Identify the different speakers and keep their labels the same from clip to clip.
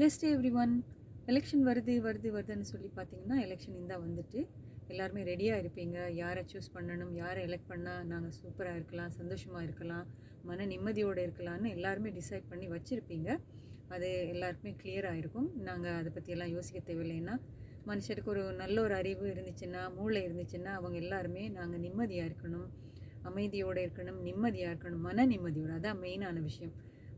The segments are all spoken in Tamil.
Speaker 1: லெஸ்ட் எவ்ரி ஒன் எலெக்ஷன் வருது வருது வருதுன்னு சொல்லி பார்த்தீங்கன்னா எலெக்ஷன் இந்த வந்துட்டு. எல்லாருமே ரெடியாக இருப்பீங்க. யாரை சூஸ் பண்ணணும் யாரை எலெக்ட் பண்ணால் நாங்கள் சூப்பராக இருக்கலாம் சந்தோஷமாக இருக்கலாம் மன நிம்மதியோடு இருக்கலாம்னு எல்லாருமே டிசைட் பண்ணி வச்சுருப்பீங்க. அது எல்லாருக்குமே கிளியராக இருக்கும் நாங்கள் அதை பற்றியெல்லாம் யோசிக்க தேவையில்லைன்னா மனுஷருக்கு ஒரு நல்ல ஒரு அறிவு இருந்துச்சுன்னா மூளை இருந்துச்சுன்னா அவங்க எல்லாருமே நாங்கள் நிம்மதியாக இருக்கணும். அமைதியோடு இருக்கணும் நிம்மதியாக இருக்கணும் மன நிம்மதியோடு. அதான் மெயினான விஷயம்.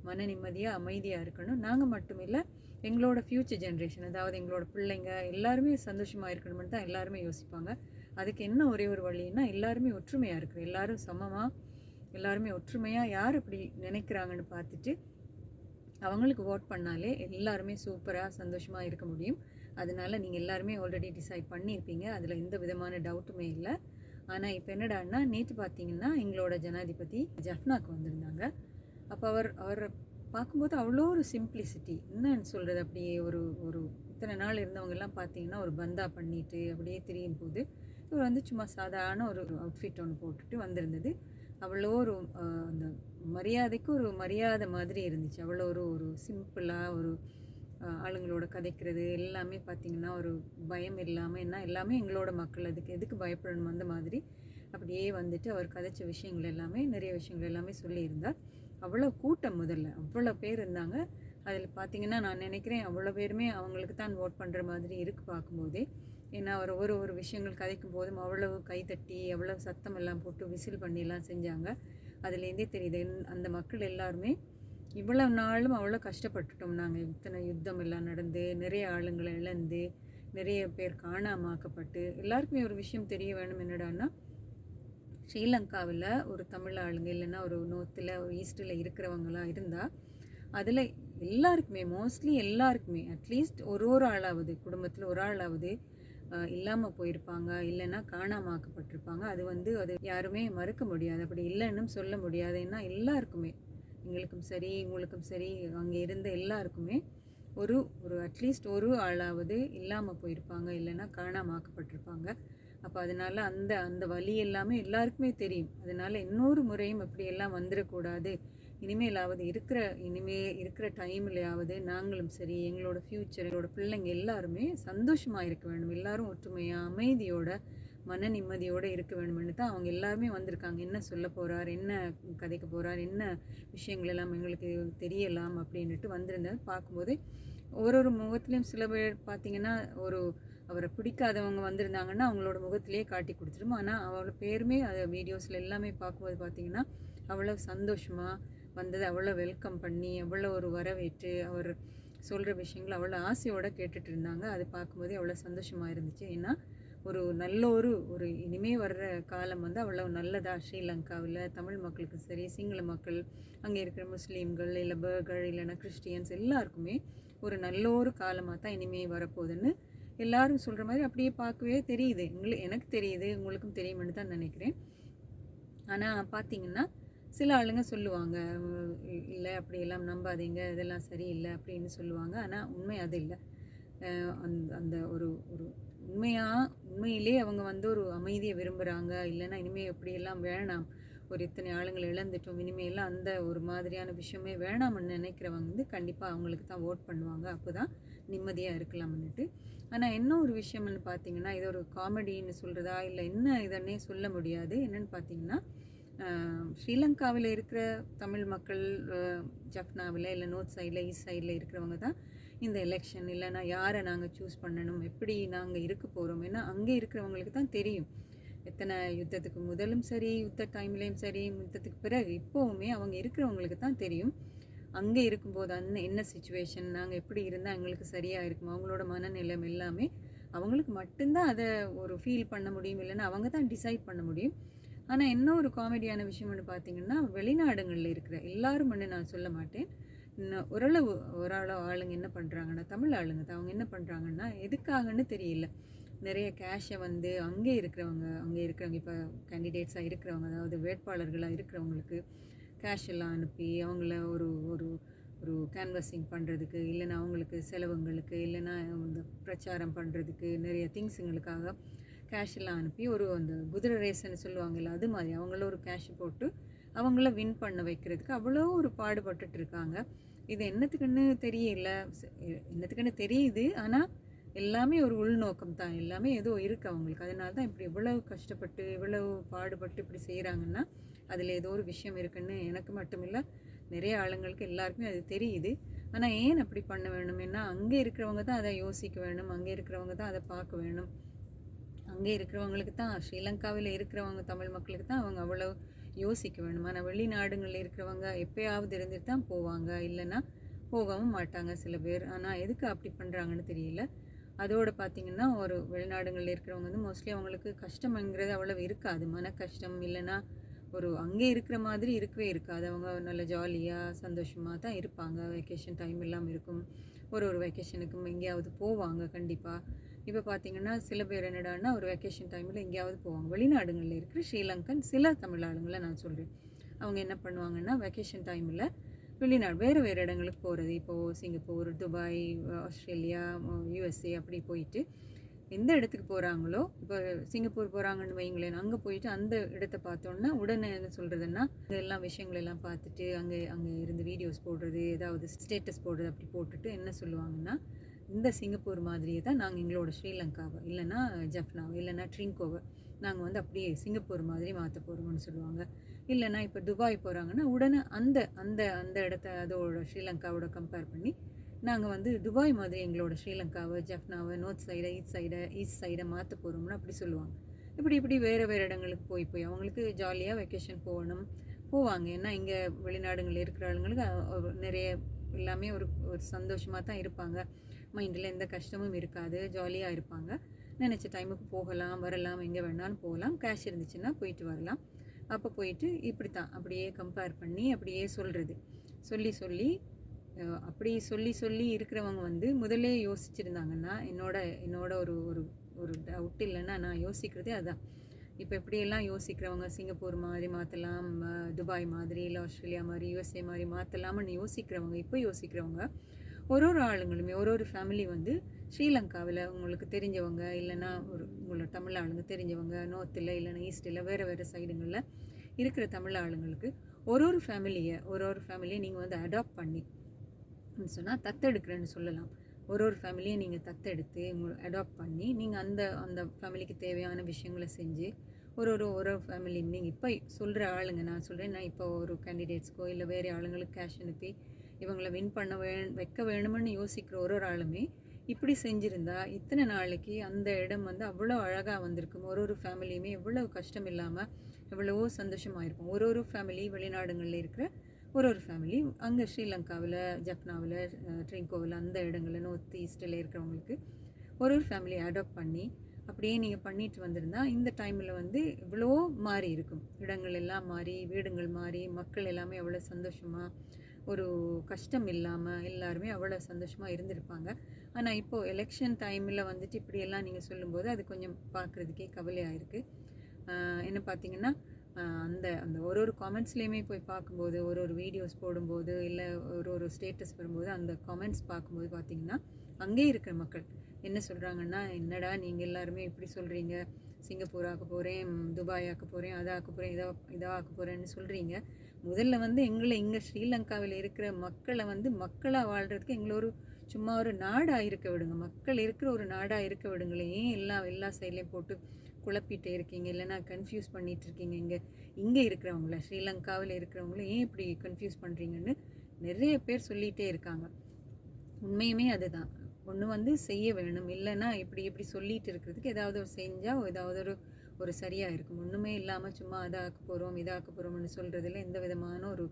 Speaker 1: மன நிம்மதியாக அமைதியாக இருக்கணும். நாங்கள் மட்டும் இல்லை எங்களோட ஃப்யூச்சர் ஜென்ரேஷன் அதாவது எங்களோட பிள்ளைங்க எல்லாருமே சந்தோஷமாக இருக்கணும்னு தான் எல்லாருமே யோசிப்பாங்க. அதுக்கு என்ன ஒரே ஒரு வழின்னா எல்லாருமே ஒற்றுமையாக இருக்கிறோம் எல்லாரும் சமமாக எல்லாருமே ஒற்றுமையாக யார் இப்படி நினைக்கிறாங்கன்னு பார்த்துட்டு அவங்களுக்கு ஓட் பண்ணாலே எல்லாருமே சூப்பராக சந்தோஷமாக இருக்க முடியும். அதனால நீங்கள் எல்லாருமே ஆல்ரெடி டிசைட் பண்ணியிருப்பீங்க. அதில் எந்த விதமான டவுட்டுமே இல்லை. ஆனால் இப்போ என்னடான்னா நேற்று பார்த்தீங்கன்னா எங்களோட ஜனாதிபதி ஜஃப்னாக்கு வந்திருந்தாங்க. அப்போ அவர் அவரை பார்க்கும்போது அவ்வளோ ஒரு சிம்பிளிசிட்டி என்னன்னு சொல்கிறது அப்படியே ஒரு ஒரு இத்தனை நாள் இருந்தவங்க எல்லாம் பார்த்தீங்கன்னா ஒரு பந்தா பண்ணிட்டு அப்படியே திரியும் போது இவர் வந்து சும்மா சாதாரண ஒரு அவுட்ஃபிட் ஒன்று போட்டுட்டு வந்திருந்தது. அவ்வளோ ஒரு அந்த மரியாதைக்கு ஒரு மரியாதை மாதிரி இருந்துச்சு. அவ்வளோ ஒரு ஒரு சிம்பிளாக ஒரு ஆளுங்களோட கதைக்கிறது எல்லாமே பார்த்திங்கன்னா ஒரு பயம் இல்லாமல் என்ன எல்லாமே எங்களோட மக்கள். அதுக்கு எதுக்கு பயப்படணும் அந்த மாதிரி. அப்படியே வந்துட்டு அவர் கதைச்ச விஷயங்கள் எல்லாமே நிறைய விஷயங்கள் எல்லாமே சொல்லியிருந்தார். அவ்வளோ கூட்டம் முதல்ல. அவ்வளோ பேர் இருந்தாங்க. அதில் பார்த்தீங்கன்னா நான் நினைக்கிறேன் அவ்வளோ பேருமே அவங்களுக்கு தான் ஓட் பண்ணுற மாதிரி இருக்குது பார்க்கும்போதே. ஏன்னா அவர் ஒரு ஒரு விஷயங்கள் கதைக்கும் போதும் அவ்வளவு கைத்தட்டி அவ்வளவு சத்தம் எல்லாம் போட்டு விசில் பண்ணிலாம் செஞ்சாங்க. அதுலேருந்தே தெரியுது அந்த மக்கள் எல்லாருமே இவ்வளோ நாளும் அவ்வளோ கஷ்டப்பட்டுட்டோம் நாங்கள். இத்தனை யுத்தம் எல்லாம் நடந்து நிறைய ஆளுங்களை இழந்து நிறைய பேர் காணாமாக்கப்பட்டு எல்லாருக்குமே ஒரு விஷயம் தெரிய வேணும் என்னடான்னா ஸ்ரீலங்காவில் ஒரு தமிழ் ஆளுங்க இல்லைன்னா ஒரு நோத்தில் ஒரு ஈஸ்டில் இருக்கிறவங்களாம் இருந்தால் அதில் எல்லாருக்குமே மோஸ்ட்லி எல்லாருக்குமே அட்லீஸ்ட் ஒரு ஒரு ஆளாவது குடும்பத்தில் ஒரு ஆளாவது இல்லாமல் போயிருப்பாங்க இல்லைன்னா காணாமாக்கப்பட்டிருப்பாங்க. அது வந்து அது யாருமே மறுக்க முடியாது. அப்படி இல்லைன்னு சொல்ல முடியாது. ஏன்னா எல்லாருக்குமே எங்களுக்கும் சரி உங்களுக்கும் சரி அங்கே இருந்த எல்லாருக்குமே ஒரு ஒரு அட்லீஸ்ட் ஒரு ஆளாவது இல்லாமல் போயிருப்பாங்க இல்லைன்னா காணாமாக்கப்பட்டிருப்பாங்க. அப்போ அதனால அந்த அந்த வழி எல்லாமே எல்லாருக்குமே தெரியும். அதனால் இன்னொரு முறையும் அப்படியெல்லாம் வந்துடக்கூடாது. இனிமேலாவது இருக்கிற இனிமே இருக்கிற டைம்லையாவது நாங்களும் சரி எங்களோட ஃப்யூச்சர் எங்களோட பிள்ளைங்க எல்லாருமே சந்தோஷமாக இருக்க வேண்டும். எல்லாரும் ஒற்றுமையாக அமைதியோட மன நிம்மதியோடு இருக்க வேண்டும்னு தான் அவங்க எல்லாருமே வந்திருக்காங்க. என்ன சொல்ல போகிறார் என்ன கதைக்க போகிறார் என்ன விஷயங்கள் எல்லாம் எங்களுக்கு தெரியலாம் அப்படின்ட்டு வந்திருந்தார். பார்க்கும்போது ஒரு ஒரு முகத்துலேயும் சில பேர் பார்த்திங்கன்னா ஒரு அவரை பிடிக்காதவங்க வந்திருந்தாங்கன்னா அவங்களோட முகத்திலேயே காட்டி கொடுத்துரும் ஆனால் அவளோட பேருமே அதை வீடியோஸில் எல்லாமே பார்க்கும்போது பார்த்தீங்கன்னா அவ்வளோ சந்தோஷமாக வந்தது அவ்வளோ வெல்கம் பண்ணி அவ்வளோ ஒரு வரவேற்று அவர் சொல்கிற விஷயங்கள் அவ்வளோ ஆசையோடு கேட்டுட்டு இருந்தாங்க. அது பார்க்கும்போதே அவ்வளோ சந்தோஷமாக இருந்துச்சு. ஏன்னா ஒரு நல்ல ஒரு ஒரு இனிமே வர்ற காலம் வந்து அவ்வளோ நல்லதா? ஸ்ரீலங்காவில் தமிழ் மக்களுக்கு சரி சிங்கள மக்கள் அங்கே இருக்கிற முஸ்லீம்கள் இல்லை பர்கர் இல்லைன்னா கிறிஸ்டியன்ஸ் எல்லாருக்குமே ஒரு நல்ல ஒரு காலமாக தான் இனிமே வரப்போகுதுன்னு எல்லாரும் சொல்கிற மாதிரி அப்படியே பார்க்கவே தெரியுது. எங்களுக்கு எனக்கு தெரியுது உங்களுக்கும் தெரியுமென்னு தான் நினைக்கிறேன். ஆனால் பார்த்தீங்கன்னா சில ஆளுங்க சொல்லுவாங்க இல்லை அப்படியெல்லாம் நம்பாதீங்க இதெல்லாம் சரியில்லை அப்படின்னு சொல்லுவாங்க. ஆனால் உண்மை அது இல்லை. அந்த அந்த ஒரு ஒரு உண்மையாக உண்மையிலே அவங்க வந்து ஒரு அமைதியை விரும்புகிறாங்க இல்லைன்னா இனிமேல் எப்படியெல்லாம் வேணாம். ஒரு இத்தனை ஆளுங்களை இழந்துட்டோம் இனிமேலாம் அந்த ஒரு மாதிரியான விஷயமே வேணாம்னு நினைக்கிறவங்க வந்து கண்டிப்பாக அவங்களுக்கு தான் ஓட் பண்ணுவாங்க. அப்போ தான் நிம்மதியாக இருக்கலாம்னுட்டு. ஆனால் என்ன ஒரு விஷயம்னு பார்த்தீங்கன்னா இது ஒரு காமெடின்னு சொல்கிறதா இல்லை என்ன இதன்னே சொல்ல முடியாது. என்னென்னு பார்த்தீங்கன்னா ஸ்ரீலங்காவில் இருக்கிற தமிழ் மக்கள் ஆஹ் ஜஃப்னாவில் இல்லை நோர்த் சைடில் ஈஸ்ட் சைடில் இருக்கிறவங்க தான் இந்த எலெக்ஷன் இல்லைன்னா யாரை நாங்கள் சூஸ் பண்ணணும்? எப்படி நாங்கள் இருக்க போகிறோம் ஏன்னா அங்கே இருக்கிறவங்களுக்கு தான் தெரியும். எத்தனை யுத்தத்துக்கு முதலும் சரி யுத்த டைம்லேயும் சரி யுத்தத்துக்கு பிறகு இப்போவுமே அவங்க இருக்கிறவங்களுக்கு தான் தெரியும். அங்கே இருக்கும்போது அந்த என்ன சுச்சுவேஷன் நாங்கள் எப்படி இருந்தால் எங்களுக்கு சரியாக இருக்கும்? அவங்களோட மனநிலம் எல்லாமே அவங்களுக்கு மட்டும்தான் அதை ஒரு ஃபீல் பண்ண முடியும். இல்லைன்னா அவங்க தான் டிசைட் பண்ண முடியும். ஆனால் என்ன ஒரு காமெடியான விஷயம்னு பார்த்தீங்கன்னா வெளிநாடுகளில் இருக்கிற எல்லாரும்னு நான் சொல்ல மாட்டேன். ஓரளவு ஓரளவு ஆளுங்க என்ன பண்ணுறாங்கன்னா தமிழ் ஆளுங்க தான். அவங்க என்ன பண்ணுறாங்கன்னா எதுக்காகன்னு தெரியல. நிறைய கேஷை வந்து அங்கே இருக்கிறவங்க அங்கே இருக்கிறவங்க இப்போ கேண்டிடேட்ஸாக இருக்கிறவங்க அதாவது வேட்பாளர்களாக இருக்கிறவங்களுக்கு கேஷ் எல்லாம் அனுப்பி அவங்கள ஒரு ஒரு ஒரு கேன்வஸிங் பண்ணுறதுக்கு இல்லைன்னா அவங்களுக்கு செலவுங்களுக்கு இல்லைன்னா இந்த பிரச்சாரம் பண்ணுறதுக்கு நிறைய திங்ஸுங்களுக்காக கேஷ் எல்லாம் அனுப்பி ஒரு அந்த குதிரை ரேஸ்ன்னு சொல்லுவாங்கல்ல அது மாதிரி அவங்கள ஒரு கேஷ் போட்டு அவங்கள வின் பண்ண வைக்கிறதுக்கு அவ்வளோ ஒரு பாடுபட்டுட்டு இருக்காங்க. இது என்னத்துக்குன்னு தெரியல என்னத்துக்குன்னு தெரியுது ஆனால் எல்லாமே ஒரு உள்நோக்கம் தான் எல்லாமே ஏதோ இருக்குது அவங்களுக்கு. அதனால தான் இப்படி இவ்வளவு கஷ்டப்பட்டு இவ்வளவு பாடுபட்டு இப்படி செய்கிறாங்கன்னா அதில் ஏதோ ஒரு விஷயம் இருக்குன்னு எனக்கு மட்டும் இல்லை நிறைய ஆளுங்களுக்கு எல்லாருக்குமே அது தெரியுது. ஆனால் ஏன் அப்படி பண்ண வேணும்? ஏன்னா அங்கே இருக்கிறவங்க தான் அதை யோசிக்க வேணும் அங்கே இருக்கிறவங்க தான் அதை பார்க்க வேணும். அங்கே இருக்கிறவங்களுக்கு தான் ஸ்ரீலங்காவில் இருக்கிறவங்க தமிழ் மக்களுக்கு தான் அவங்க அவ்வளோ யோசிக்க வேணும். ஆனால் வெளிநாடுங்களில் இருக்கிறவங்க எப்போயாவது இருந்துட்டு தான் போவாங்க. இல்லைன்னா போகவும் மாட்டாங்க சில பேர். ஆனால் எதுக்கு அப்படி பண்ணுறாங்கன்னு தெரியல. அதோடு பார்த்திங்கன்னா ஒரு வெளிநாடுகளில் இருக்கிறவங்க வந்து மோஸ்ட்லி அவங்களுக்கு கஷ்டம்ங்கிறது அவ்வளவு இருக்காது. மன கஷ்டம் இல்லைன்னா ஒரு அங்கே இருக்கிற மாதிரி இருக்கவே இருக்காது. அவங்க நல்ல ஜாலியாக சந்தோஷமாக தான் இருப்பாங்க. வெக்கேஷன் டைம் இல்லாமல் இருக்கும். ஒரு ஒரு வெக்கேஷனுக்கும் எங்கேயாவது போவாங்க கண்டிப்பாக இப்போ பார்த்தீங்கன்னா சில பேர் என்னடான்னா ஒரு வெக்கேஷன் டைமில் எங்கேயாவது போவாங்க. வெளிநாடுகளில் இருக்கிற ஸ்ரீலங்கன் சில தமிழ் ஆளுங்களை நான் சொல்கிறேன் அவங்க என்ன பண்ணுவாங்கன்னா வெக்கேஷன் டைமில் வெளிநாடு வேறு வேறு இடங்களுக்கு போகிறது இப்போது சிங்கப்பூர் துபாய் ஆஸ்திரேலியா யூஎஸ்ஏ அப்படி போயிட்டு எந்த இடத்துக்கு போகிறாங்களோ இப்போ சிங்கப்பூர் போகிறாங்கன்னு வைங்களேன் அங்கே போயிட்டு அந்த இடத்த பார்த்தோன்னா உடனே என்ன சொல்கிறதுன்னா எல்லா விஷயங்களெல்லாம் பார்த்துட்டு அங்கே அங்கே இருந்து வீடியோஸ் போடுறது ஏதாவது ஸ்டேட்டஸ் போடுறது அப்படி போட்டுட்டு என்ன சொல்லுவாங்கன்னா இந்த சிங்கப்பூர் மாதிரியே தான் நாங்கள் எங்களோட ஸ்ரீலங்காவை இல்லைன்னா ஜப்னாவை இல்லைன்னா ட்ரிங்கோவை நாங்கள் வந்து அப்படியே சிங்கப்பூர் மாதிரி மாற்ற போகிறோம்னு சொல்லுவாங்க. இல்லைன்னா இப்போ துபாய் போகிறாங்கன்னா உடனே அந்த அந்த அந்த இடத்த அதோட ஸ்ரீலங்காவோட கம்பேர் பண்ணி நாங்கள் வந்து துபாய் மாதிரி எங்களோட ஸ்ரீலங்காவை ஜஃப்னாவை நோர்த் சைடை ஈஸ்ட் சைடை ஈஸ்ட் சைடை மாற்ற போகிறோம்னு அப்படி சொல்லுவாங்க. இப்படி இப்படி வேறு வேறு இடங்களுக்கு போய் போய் அவங்களுக்கு ஜாலியாக வெக்கேஷன் போகணும் போவாங்க. ஏன்னா இங்கே வெளிநாடுங்களில் இருக்கிற ஆளுங்களுக்கு நிறைய எல்லாமே ஒரு ஒரு சந்தோஷமாக தான் இருப்பாங்க. மைண்டில் எந்த கஷ்டமும் இருக்காது. ஜாலியாக இருப்பாங்க. நினச்ச டைமுக்கு போகலாம் வரலாம் எங்கே வேணாலும் போகலாம். கேஷ் இருந்துச்சுன்னா போயிட்டு வரலாம். அப்போ போயிட்டு இப்படி தான் அப்படியே கம்பேர் பண்ணி அப்படியே சொல்கிறது சொல்லி சொல்லி அப்படி சொல்லி சொல்லி இருக்கிறவங்க வந்து முதலே யோசிச்சிருந்தாங்கன்னா என்னோட என்னோட ஒரு ஒரு ஒரு டவுட் இல்லைன்னா நான் யோசிக்கிறதே அதான். இப்போ எப்படியெல்லாம் யோசிக்கிறவங்க? சிங்கப்பூர் மாதிரி மாற்றலாம் துபாய் மாதிரி இல்லை ஆஸ்திரேலியா மாதிரி யூஎஸ்ஏ மாதிரி மாற்றலாம்னு யோசிக்கிறவங்க இப்போ யோசிக்கிறவங்க ஒரு ஒரு ஆளுங்களுமே ஒரு ஒரு ஃபேமிலி வந்து ஸ்ரீலங்காவில் உங்களுக்கு தெரிஞ்சவங்க இல்லைன்னா ஒரு உங்களோட தமிழ் ஆளுங்க தெரிஞ்சவங்க நோர்த்தில் இல்லைன்னா ஈஸ்டில் வேறு வேறு சைடுங்களில் இருக்கிற தமிழ் ஆளுங்களுக்கு ஒரு ஒரு ஃபேமிலியை ஒரு ஒரு ஃபேமிலியை நீங்கள் வந்து அடாப்ட் பண்ணி சொன்னால் தத்தெடுக்கிறேன்னு சொல்லலாம். ஒரு ஒரு ஃபேமிலியை நீங்கள் தத்தெடுத்து உங்களை அடாப்ட் பண்ணி நீங்கள் அந்த அந்த ஃபேமிலிக்கு தேவையான விஷயங்களை செஞ்சு ஒரு ஒரு ஒரு ஒரு ஃபேமிலி நீங்கள் இப்போ சொல்கிற ஆளுங்க நான் சொல்கிறேன் நான் இப்போ ஒரு கேண்டிடேட்ஸ்க்கோ இல்லை வேறு ஆளுங்களுக்கு கேஷ் அனுப்பி இவங்களை வின் பண்ண வே வைக்க வேணும்னு யோசிக்கிற ஒரு ஒரு ஆளுமே இப்படி செஞ்சுருந்தா இத்தனை நாளைக்கு அந்த இடம் வந்து அவ்வளோ அழகாக வந்திருக்கும். ஒரு ஒரு ஃபேமிலியுமே எவ்வளோ கஷ்டம் இல்லாமல் எவ்வளவோ சந்தோஷமாக இருக்கும். ஒரு ஒரு ஃபேமிலி வெளிநாடுகளில் இருக்கிற ஒரு ஒரு ஃபேமிலி அங்கே ஸ்ரீலங்காவில் ஜப்னாவில் ட்ரிங்கோவில் அந்த இடங்களில் நோர்த் ஈஸ்டில் இருக்கிறவங்களுக்கு ஒரு ஒரு ஃபேமிலியை அடாப்ட் பண்ணி அப்படியே நீங்கள் பண்ணிட்டு வந்திருந்தா இந்த டைமில் வந்து இவ்வளோ மாறி இருக்கும். இடங்கள் எல்லாம் மாறி வீடுங்கள் மாறி மக்கள் எல்லாமே அவ்வளோ சந்தோஷமாக ஒரு கஷ்டம் இல்லாமல் எல்லாருமே அவ்வளோ சந்தோஷமாக இருந்திருப்பாங்க. ஆனால் இப்போது எலெக்ஷன் டைமில் வந்துட்டு இப்படியெல்லாம் நீங்கள் சொல்லும்போது அது கொஞ்சம் பார்க்குறதுக்கே கவலையாக இருக்குது என்ன பார்த்தீங்கன்னா அந்த அந்த ஒரு ஒரு காமெண்ட்ஸ்லேயுமே போய் பார்க்கும்போது ஒரு ஒரு வீடியோஸ் போடும்போது இல்லை ஒரு ஒரு ஸ்டேட்டஸ் வரும்போது அந்த காமெண்ட்ஸ் பார்க்கும்போது பார்த்தீங்கன்னா அங்கேயே இருக்கிற மக்கள் என்ன சொல்கிறாங்கன்னா என்னடா நீங்கள் எல்லாருமே இப்படி சொல்கிறீங்க சிங்கப்பூர் ஆக்க போகிறேன் துபாய் ஆக்க போகிறேன் அதை ஆக்க போகிறேன் இதாக இதாக ஆக்க போகிறேன்னு சொல்கிறீங்க முதல்ல வந்து எங்களை இங்கே ஸ்ரீலங்காவில் இருக்கிற மக்களை வந்து மக்களாக வாழ்கிறதுக்கு எங்களை ஒரு சும்மா ஒரு நாடாக இருக்க விடுங்க. மக்கள் இருக்கிற ஒரு நாடாக இருக்க விடுங்களேன். ஏன் எல்லா எல்லா சைட்லேயும் போட்டு குழப்பிட்டே இருக்கீங்க இல்லைன்னா கன்ஃபியூஸ் பண்ணிட்டு இருக்கீங்க. இங்கே இங்கே இருக்கிறவங்கள ஸ்ரீலங்காவில் இருக்கிறவங்கள ஏன் இப்படி கன்ஃபியூஸ் பண்ணுறீங்கன்னு நிறைய பேர் சொல்லிகிட்டே இருக்காங்க. உண்மையுமே அதுதான். ஒன்று வந்து செய்ய வேணும் இல்லைன்னா இப்படி இப்படி சொல்லிட்டு இருக்கிறதுக்கு ஏதாவது ஒரு செஞ்சால் ஏதாவது ஒரு ஒரு சரியாக இருக்கும். ஒன்றுமே இல்லாமல் சும்மா அதாக்க போகிறோம் இதாக்க போகிறோம்னு சொல்கிறதுல எந்த விதமான ஒரு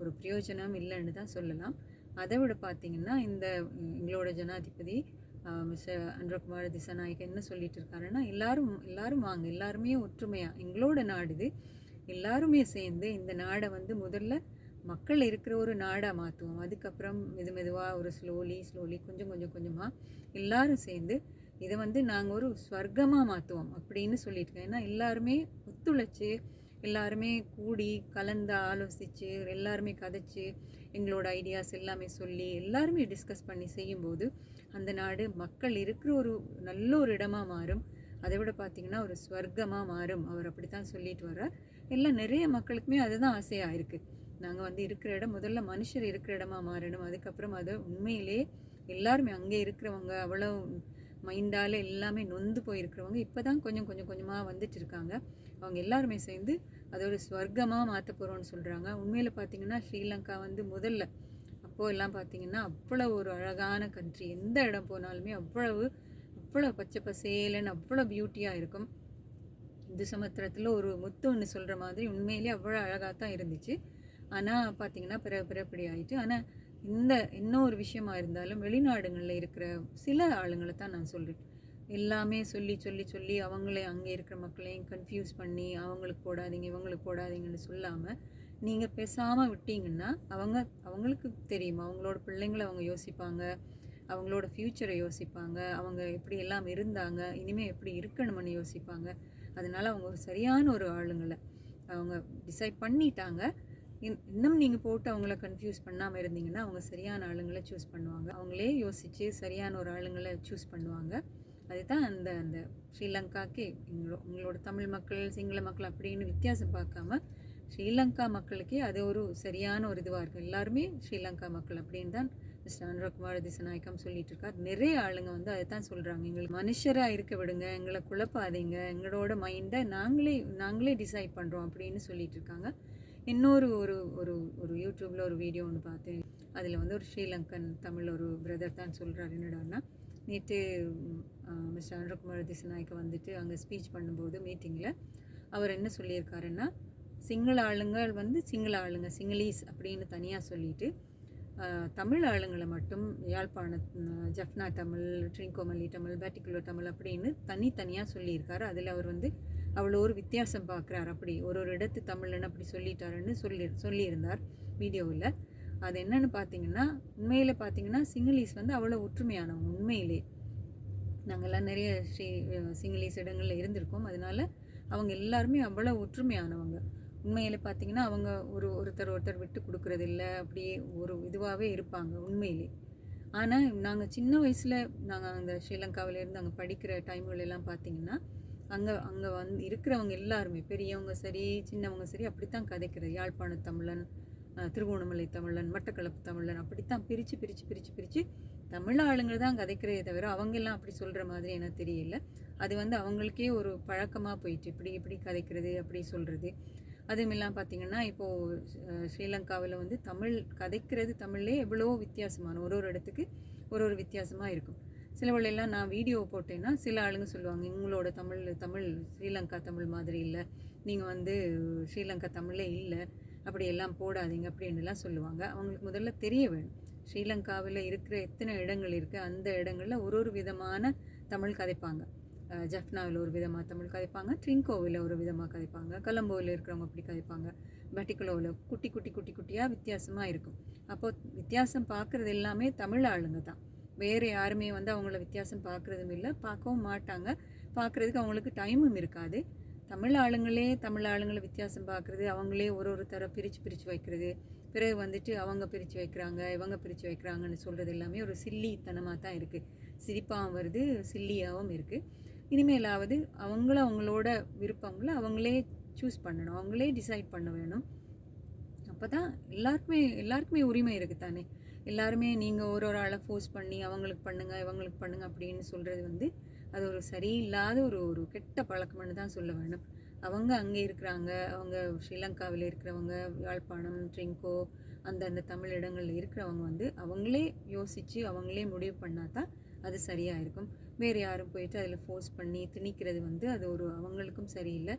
Speaker 1: ஒரு பிரயோஜனம் இல்லைன்னு தான் சொல்லலாம். அதை விட பார்த்திங்கன்னா இந்த எங்களோட ஜனாதிபதி மிஸ்டர் அன்றகுமார் திசாநாயகன் என்ன சொல்லிட்டு இருக்காருன்னா எல்லாரும் எல்லாரும் வாங்க எல்லாருமே ஒற்றுமையாக எங்களோட நாடு இது. எல்லாருமே சேர்ந்து இந்த நாடை வந்து முதல்ல மக்கள் இருக்கிற ஒரு நாடாக மாற்றுவோம் அதுக்கப்புறம் மெது மெதுவாக ஒரு ஸ்லோலி ஸ்லோலி கொஞ்சம் கொஞ்சம் கொஞ்சமாக எல்லாரும் சேர்ந்து இதை வந்து நாங்கள் ஒரு ஸ்வர்க்கமாக மாற்றுவோம் அப்படின்னு சொல்லிட்டு ஏன்னா எல்லாருமே ஒத்துழைச்சி எல்லாருமே கூடி கலந்து ஆலோசித்து எல்லாருமே கதைச்சு எங்களோட ஐடியாஸ் எல்லாமே சொல்லி எல்லாருமே டிஸ்கஸ் பண்ணி செய்யும்போது அந்த நாடு மக்கள் இருக்கிற ஒரு நல்ல ஒரு இடமாக மாறும். அதை விட பார்த்தீங்கன்னா ஒரு ஸ்வர்க்கமாக மாறும். அவர் அப்படி தான் சொல்லிட்டு வர்றார். எல்லாம் நிறைய மக்களுக்குமே அதுதான் ஆசையாக இருக்குது நாங்கள் வந்து இருக்கிற இடம் முதல்ல மனுஷர் இருக்கிற இடமா மாறணும். அதுக்கப்புறம் அதை உண்மையிலே எல்லாருமே அங்கே இருக்கிறவங்க அவ்வளோ மைண்டால் எல்லாமே நொந்து போயிருக்கிறவங்க இப்போ தான் கொஞ்சம் கொஞ்சம் கொஞ்சமாக வந்துட்டு இருக்காங்க. அவங்க எல்லாருமே சேர்ந்து அதை ஒரு ஸ்வர்க்கமாக மாற்ற போகிறோன்னு சொல்கிறாங்க உண்மையில் பார்த்திங்கன்னா ஸ்ரீலங்கா வந்து முதல்ல அப்போல்லாம் எல்லாம் பார்த்தீங்கன்னா அவ்வளோ ஒரு அழகான கண்ட்ரி எந்த இடம் போனாலுமே அவ்வளவு அவ்வளோ பச்சை பசேலன்னு அவ்வளோ பியூட்டியாக இருக்கும். இந்து சமுத்திரத்தில் ஒரு முத்து ஒன்று சொல்கிற மாதிரி உண்மையிலேயே அவ்வளோ அழகாக தான் இருந்துச்சு. ஆனால் பார்த்தீங்கன்னா பிற பிறப்படி ஆயிட்டு. ஆனால் இந்த என்ன ஒரு விஷயமா இருந்தாலும் வெளிநாடுகளில் இருக்கிற சில ஆளுங்களை தான் நான் சொல்கிறேன் எல்லாமே சொல்லி சொல்லி சொல்லி அவங்களே அங்கே இருக்கிற மக்களையும் கன்ஃபியூஸ் பண்ணி அவங்களுக்கு போடாதீங்க இவங்களுக்கு போடாதீங்கன்னு சொல்லாமல் நீங்கள் பேசாமல் விட்டீங்கன்னா அவங்க அவங்களுக்கு தெரியும். அவங்களோட பிள்ளைங்களை அவங்க யோசிப்பாங்க. அவங்களோட ஃப்யூச்சரை யோசிப்பாங்க. அவங்க எப்படி எல்லாம் இருந்தாங்க. இனிமேல் எப்படி இருக்கணும்னு யோசிப்பாங்க. அதனால் அவங்க ஒரு சரியான ஒரு ஆளுங்களை அவங்க டிசைட் பண்ணிட்டாங்க. இன்- இன்னும் நீங்கள் போட்டு அவங்கள கன்ஃபியூஸ் பண்ணாமல் இருந்தீங்கன்னா அவங்க சரியான ஆளுங்களை சூஸ் பண்ணுவாங்க. அவங்களே யோசித்து சரியான ஒரு ஆளுங்களை சூஸ் பண்ணுவாங்க. அதுதான் அந்த அந்த ஸ்ரீலங்காக்கே எங்களோ உங்களோட தமிழ் மக்கள் சிங்கள மக்கள் அப்படின்னு வித்தியாசம் பார்க்காம ஸ்ரீலங்கா மக்களுக்கே அது ஒரு சரியான ஒரு இதுவாக இருக்கும் எல்லாருமே ஸ்ரீலங்கா மக்கள் அப்படின்னு தான் மிஸ்டர் அனுரகுமார் திசநாயக்கம் சொல்லிட்டு இருக்கார். நிறைய ஆளுங்க வந்து அதை தான் சொல்கிறாங்க எங்களுக்கு மனுஷராக இருக்க விடுங்க எங்களை குழப்பாதீங்க எங்களோட மைண்டை நாங்களே நாங்களே டிசைட் பண்ணுறோம் அப்படின்னு சொல்லிட்டு இருக்காங்க. இன்னொரு ஒரு ஒரு ஒரு யூடியூப்பில் ஒரு வீடியோ ஒன்று பார்த்தேன். அதில் வந்து ஒரு ஸ்ரீலங்கன் தமிழ் ஒரு பிரதர் தான் சொல்கிறார் என்னடான்னா நேற்று மிஸ்டர் அனுரகுமார் திசநாயக்க வந்துட்டு அங்கே ஸ்பீச் பண்ணும்போது மீட்டிங்கில் அவர் என்ன சொல்லியிருக்காருன்னா சிங்கள ஆளுங்கள் வந்து சிங்கள ஆளுங்க சிங்களீஸ் அப்படின்னு தனியாக சொல்லிட்டு தமிழ் ஆளுங்களை மட்டும் யாழ்ப்பாண ஜஃப்னா தமிழ் ட்ரிங்கோமல்லி தமிழ் பேட்டிக்குலோ தமிழ் அப்படின்னு தனித்தனியாக சொல்லியிருக்காரு. அதில் அவர் வந்து அவ்வளோ ஒரு வித்தியாசம் பார்க்குறாரு அப்படி ஒரு ஒரு இடத்து தமிழ்னு அப்படி சொல்லிட்டாருன்னு சொல்லி சொல்லியிருந்தார் வீடியோவில். அது என்னன்னு பார்த்தீங்கன்னா உண்மையில் பார்த்தீங்கன்னா சிங்களீஸ் வந்து அவ்வளோ ஒற்றுமையானவங்க உண்மையிலே. நாங்கள்லாம் நிறைய ஸ்ரீ சிங்களீஸ் இடங்களில் இருந்திருக்கோம். அதனால அவங்க எல்லாருமே அவ்வளோ ஒற்றுமையானவங்க. உண்மையில் பார்த்தீங்கன்னா அவங்க ஒரு ஒருத்தர் ஒருத்தர் விட்டு கொடுக்கறது இல்லை அப்படியே ஒரு இதுவாகவே இருப்பாங்க உண்மையிலே. ஆனால் நாங்கள் சின்ன வயசில் நாங்கள் அந்த ஸ்ரீலங்காவிலேருந்து அங்கே படிக்கிற டைம்களெல்லாம் பார்த்தீங்கன்னா அங்கே அங்கே வந்து இருக்கிறவங்க எல்லாருமே பெரியவங்க சரி சின்னவங்க சரி அப்படித்தான் கதைக்கிறது. யாழ்ப்பாண தமிழன் திருகோணமலை தமிழன் மட்டக்களப்பு தமிழன் அப்படித்தான் பிரித்து பிரித்து பிரித்து பிரித்து தமிழ் ஆளுங்க தான் கதைக்கிறதே தவிர அவங்கெல்லாம் அப்படி சொல்கிற மாதிரி எனக்கு தெரியல. அது வந்து அவங்களுக்கே ஒரு பழக்கமாக போயிட்டு இப்படி இப்படி கதைக்கிறது அப்படி சொல்கிறது அதுமில்லாம் பார்த்தீங்கன்னா இப்போது ஸ்ரீலங்காவில் வந்து தமிழ் கதைக்கிறது தமிழ்லே எவ்வளோ வித்தியாசமான ஒரு ஒரு இடத்துக்கு ஒரு ஒரு வித்தியாசமாக இருக்கும். சிலவளெல்லாம் நான் வீடியோ போட்டேன்னா சில ஆளுங்க சொல்லுவாங்க உங்களோட தமிழ் தமிழ் ஸ்ரீலங்கா தமிழ் மாதிரி இல்லை. நீங்கள் வந்து ஸ்ரீலங்கா தமிழே இல்லை. அப்படி எல்லாம் போடாதீங்க அப்படின்னுலாம் சொல்லுவாங்க. அவங்களுக்கு முதல்ல தெரிய வேணும். ஸ்ரீலங்காவில் இருக்கிற எத்தனை இடங்கள் இருக்குது அந்த இடங்களில் ஒரு ஒரு விதமான தமிழ் கதைப்பாங்க. ஜஃப்னாவில் ஒரு விதமாக தமிழ் கதைப்பாங்க ட்ரிங்கோவில் ஒரு விதமாக கதைப்பாங்க கலம்போவில் இருக்கிறவங்க அப்படி கதைப்பாங்க பட்டிக்குலோவில் குட்டி குட்டி குட்டி குட்டியாக வித்தியாசமாக இருக்கும். அப்போது வித்தியாசம் பார்க்குறது எல்லாமே தமிழ் ஆளுங்க தான். வேறு யாருமே வந்து அவங்கள வித்தியாசம் பார்க்குறதும் இல்லை பார்க்கவும் மாட்டாங்க. பார்க்குறதுக்கு அவங்களுக்கு டைமும் இருக்காது. தமிழ் ஆளுங்களே தமிழ் ஆளுங்களை வித்தியாசம் பார்க்குறது அவங்களே ஒரு ஒரு தர பிரித்து பிரித்து வைக்கிறது. பிறகு வந்துட்டு அவங்க பிரித்து வைக்கிறாங்க இவங்க பிரித்து வைக்கிறாங்கன்னு சொல்கிறது எல்லாமே ஒரு சில்லித்தனமாக தான் இருக்குது சிரிப்பாகவும் வருது சில்லியாகவும் இருக்குது இனிமேலாவது அவங்கள அவங்களோட விருப்பங்களை அவங்களே சூஸ் பண்ணணும். அவங்களே டிசைட் பண்ண வேணும். அப்போ தான் எல்லாருக்குமே எல்லாருக்குமே உரிமை இருக்குது தானே எல்லாருமே நீங்கள் ஒரு ஒரு ஆளை ஃபோர்ஸ் பண்ணி அவங்களுக்கு பண்ணுங்கள் இவங்களுக்கு பண்ணுங்கள் அப்படின்னு சொல்கிறது வந்து அது ஒரு சரியில்லாத ஒரு ஒரு கெட்ட பழக்கம்னு தான் சொல்ல வேணும். அவங்க அங்கே இருக்கிறாங்க. அவங்க ஸ்ரீலங்காவில் இருக்கிறவங்க யாழ்ப்பாணம் ட்ரிங்கோ அந்தந்த தமிழ் இடங்களில் இருக்கிறவங்க வந்து அவங்களே யோசித்து அவங்களே முடிவு பண்ணால் தான் அது சரியாக இருக்கும். வேறு யாரும் போயிட்டு அதில் ஃபோர்ஸ் பண்ணி திணிக்கிறது வந்து அது ஒரு அவங்களுக்கும் சரியில்லை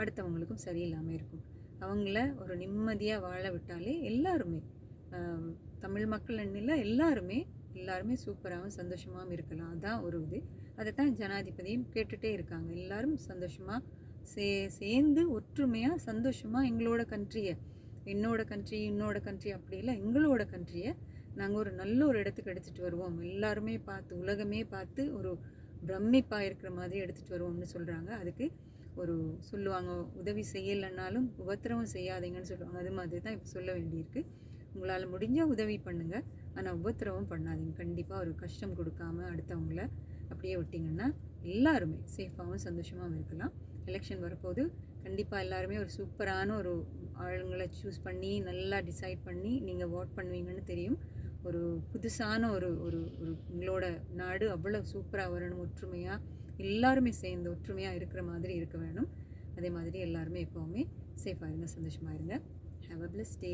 Speaker 1: அடுத்தவங்களுக்கும் சரியில்லாமல் இருக்கும். அவங்கள ஒரு நிம்மதியாக வாழ விட்டாலே எல்லாருமே தமிழ் மக்கள் இல்லை எல்லாருமே எல்லாருமே சூப்பராகவும் சந்தோஷமாகவும் இருக்கலாம். அதுதான் ஒரு இது. அதை தான் ஜனாதிபதியும் கேட்டுகிட்டே இருக்காங்க. எல்லாரும் சந்தோஷமாக சே சேர்ந்து ஒற்றுமையாக சந்தோஷமாக எங்களோட கண்ட்ரியை என்னோட கண்ட்ரி இன்னோட கண்ட்ரி அப்படி இல்லை எங்களோட கண்ட்ரியை நாங்கள் ஒரு நல்ல ஒரு இடத்துக்கு எடுத்துகிட்டு வருவோம். எல்லாருமே பார்த்து உலகமே பார்த்து ஒரு பிரமிப்பாக இருக்கிற மாதிரி எடுத்துகிட்டு வருவோம்னு சொல்கிறாங்க அதுக்கு ஒரு சொல்லுவாங்க உதவி செய்யலைன்னாலும் உபத்திரவம் செய்யாதீங்கன்னு சொல்லுவாங்க. அது மாதிரி தான் இப்போ சொல்ல வேண்டியிருக்கு. உங்களால் முடிஞ்சால் உதவி பண்ணுங்கள் ஆனால் உபத்திரவம் பண்ணாதீங்க. கண்டிப்பாக ஒரு கஷ்டம் கொடுக்காம அடுத்தவங்கள அப்படியே விட்டிங்கன்னா எல்லாருமே சேஃபாகவும் சந்தோஷமாகவும் இருக்கலாம். எலெக்ஷன் வரப்போது கண்டிப்பாக எல்லாருமே ஒரு சூப்பரான ஒரு ஆளுங்களை சூஸ் பண்ணி நல்லா டிசைட் பண்ணி நீங்கள் ஓட் பண்ணுவீங்கன்னு தெரியும். ஒரு புதுசான ஒரு ஒரு ஒரு உங்களோட நாடு அவ்வளோ சூப்பராக வரணும் ஒற்றுமையாக எல்லாருமே சேர்ந்து ஒற்றுமையாக இருக்கிற மாதிரி இருக்க வேணும். அதே மாதிரி எல்லாருமே எப்போவுமே சேஃபாக இருங்க சந்தோஷமாக இருங்க. Have a plus day